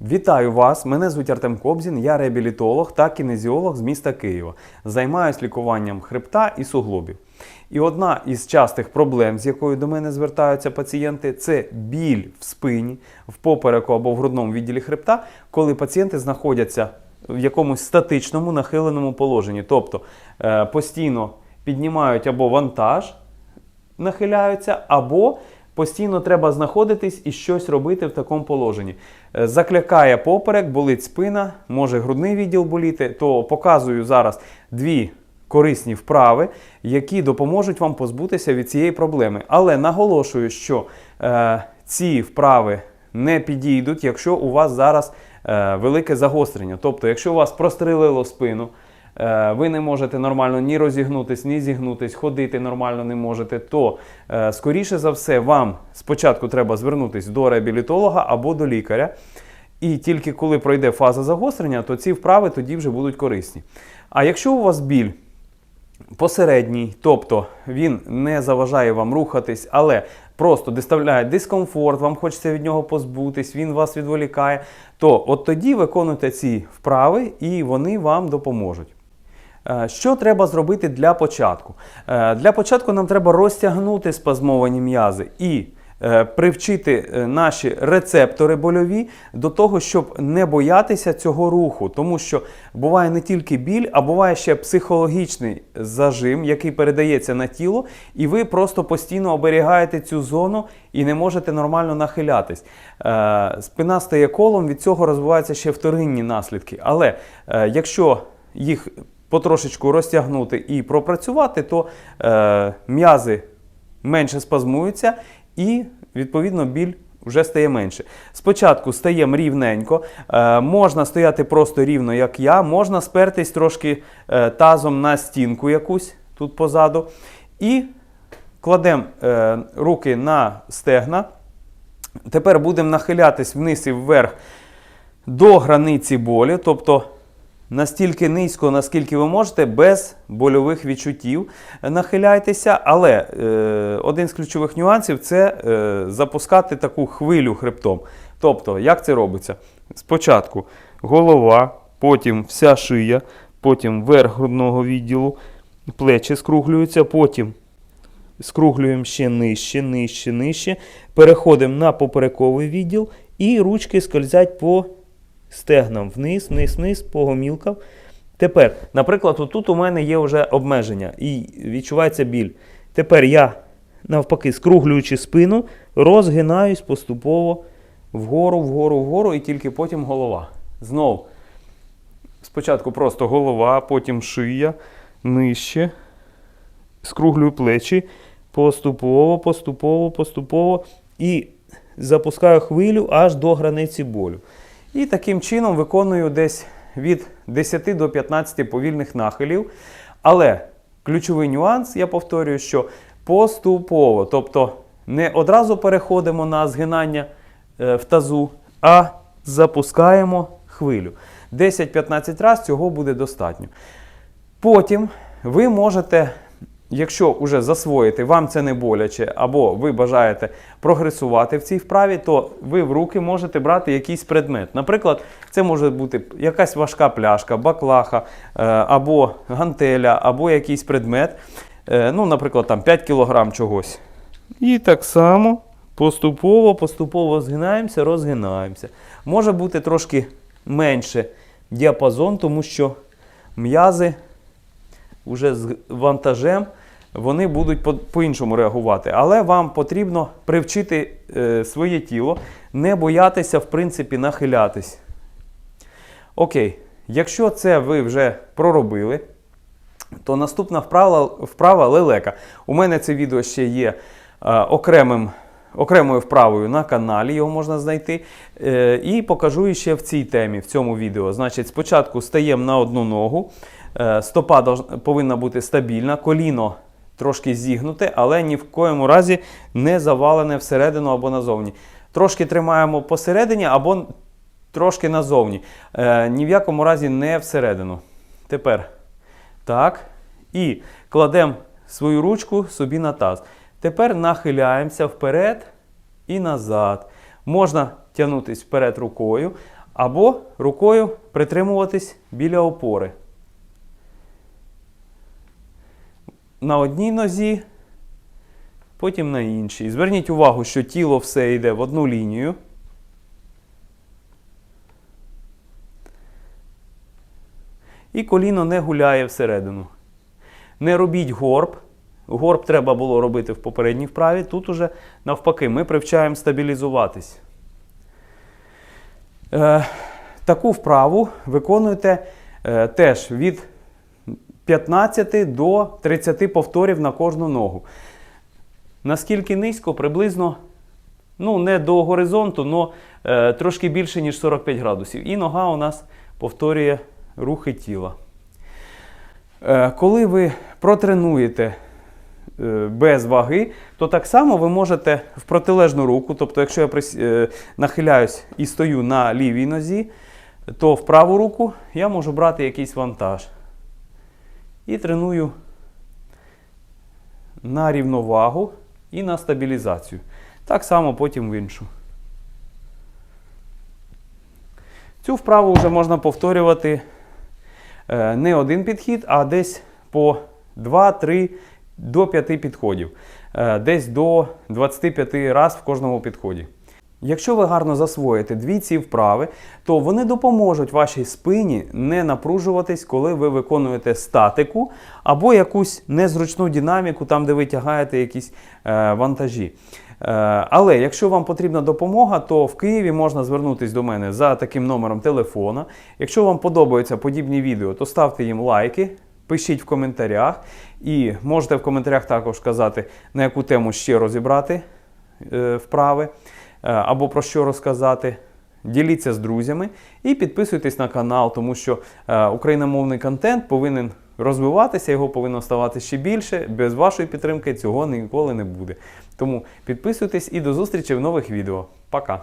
Вітаю вас! Мене звуть Артем Кобзін, я реабілітолог та кінезіолог з міста Києва. Займаюсь лікуванням хребта і суглобів. І одна із частих проблем, з якою до мене звертаються пацієнти, це біль в спині, в попереку або в грудному відділі хребта, коли пацієнти знаходяться в якомусь статичному нахиленому положенні, тобто е, постійно піднімають або вантаж, нахиляються, або постійно треба знаходитись і щось робити в такому положенні. Е, Заклякає поперек, болить спина, може грудний відділ боліти, то показую зараз дві корисні вправи, які допоможуть вам позбутися від цієї проблеми. Але наголошую, що е, ці вправи не підійдуть, якщо у вас зараз е, велике загострення. Тобто, якщо у вас прострелило спину, ви не можете нормально ні розігнутись, ні зігнутись, ходити нормально не можете, то е, скоріше за все вам спочатку треба звернутися до реабілітолога або до лікаря. І тільки коли пройде фаза загострення, то ці вправи тоді вже будуть корисні. А якщо у вас біль посередній, тобто він не заважає вам рухатись, але просто доставляє дискомфорт, вам хочеться від нього позбутись, він вас відволікає, то от тоді виконуйте ці вправи і вони вам допоможуть. Е, Що треба зробити для початку? Е, Для початку нам треба розтягнути спазмовані м'язи і е, привчити наші рецептори больові до того, щоб не боятися цього руху. Тому що буває не тільки біль, а буває ще психологічний зажим, який передається на тіло, і ви просто постійно оберігаєте цю зону і не можете нормально нахилятись. Спина стає колом, від цього розвиваються ще вторинні наслідки. Але якщо їх потрошечку розтягнути і пропрацювати, то е, м'язи менше спазмуються і, відповідно, біль вже стає менше. Спочатку стаємо рівненько, е, можна стояти просто рівно, як я, можна спертись трошки е, тазом на стінку якусь тут позаду. І кладемо е, руки на стегна. Тепер будемо нахилятись вниз і вверх до границі болі, тобто настільки низько, наскільки ви можете, без больових відчуттів нахиляйтеся. Але е, один з ключових нюансів це е, запускати таку хвилю хребтом. Тобто, як це робиться? Спочатку голова, потім вся шия, потім верх грудного відділу, плечі скруглюються, потім скруглюємо ще нижче, нижче, нижче. Переходимо на поперековий відділ і ручки скользять по стегнам вниз, вниз, вниз, по гомілкам. Тепер, наприклад, отут у мене є вже обмеження і відчувається біль. Тепер я, навпаки, скруглюючи спину, розгинаюсь поступово вгору, вгору, вгору, і тільки потім голова. Знов. Спочатку просто голова, потім шия, нижче. Скруглюю плечі. Поступово, поступово, поступово. І запускаю хвилю аж до границі болю. І таким чином виконую десь від 10 до 15 повільних нахилів. Але ключовий нюанс, я повторюю, що поступово, тобто не одразу переходимо на згинання е, в тазу, а запускаємо хвилю. 10-15 разів цього буде достатньо. Потім ви можете, якщо вже засвоїти, вам це не боляче, або ви бажаєте прогресувати в цій вправі, то ви в руки можете брати якийсь предмет. Наприклад, це може бути якась важка пляшка, баклаха, е, або гантеля, або якийсь предмет. Е, Ну, наприклад, там 5 кг чогось. І так само поступово, поступово згинаємося, розгинаємося. Може бути трошки менше діапазон, тому що м'язи вже з вантажем вони будуть по- по-іншому реагувати. Але вам потрібно привчити е, своє тіло, не боятися, в принципі, нахилятись. Окей, якщо це ви вже проробили, то наступна вправа, вправа лелека. У мене це відео ще є е, окремим, окремою вправою на каналі, його можна знайти. Е, і покажу ще в цій темі, в цьому відео. Значить, спочатку стаємо на одну ногу, стопа повинна бути стабільна, коліно трошки зігнуте, але ні в коєму разі не завалене всередину або назовні. Трошки тримаємо посередині або трошки назовні. Е, ні в якому разі не всередину. Тепер так. І кладемо свою ручку собі на таз. Тепер нахиляємося вперед і назад. Можна тягнутися вперед рукою, Або рукою притримуватись біля опори. На одній нозі, потім на іншій. Зверніть увагу, що тіло все йде в одну лінію. І коліно не гуляє всередину. Не робіть горб. Горб треба було робити в попередній вправі. Тут уже навпаки, ми привчаємо стабілізуватись. Е, таку вправу виконуєте е, теж від 15 до 30 повторів на кожну ногу. Наскільки низько, приблизно ну, не до горизонту, але трошки більше, ніж 45 градусів. І нога у нас повторює рухи тіла. Е, коли ви протренуєте е, без ваги, то так само ви можете в протилежну руку, тобто, якщо я прис- е, нахиляюсь і стою на лівій нозі, то в праву руку я можу брати якийсь вантаж. І треную на рівновагу і на стабілізацію. Так само потім в іншу. Цю вправу вже можна повторювати е, не один підхід, а десь по 2-3 до 5 підходів. Е, Десь до 25 раз в кожному підході. Якщо ви гарно засвоїте дві ці вправи, то вони допоможуть вашій спині не напружуватись, коли ви виконуєте статику або якусь незручну динаміку, там, де ви тягаєте якісь е, вантажі. Е, але якщо вам потрібна допомога, то в Києві можна звернутися до мене за таким номером телефона. Якщо вам подобаються подібні відео, то ставте їм лайки. Пишіть в коментарях, і можете в коментарях також казати, на яку тему ще розібрати е, вправи або про що розказати. Діліться з друзями і підписуйтесь на канал, тому що е, україномовний контент повинен розвиватися, його повинно ставати ще більше. Без вашої підтримки цього ніколи не буде. Тому підписуйтесь і до зустрічі в нових відео. Пока!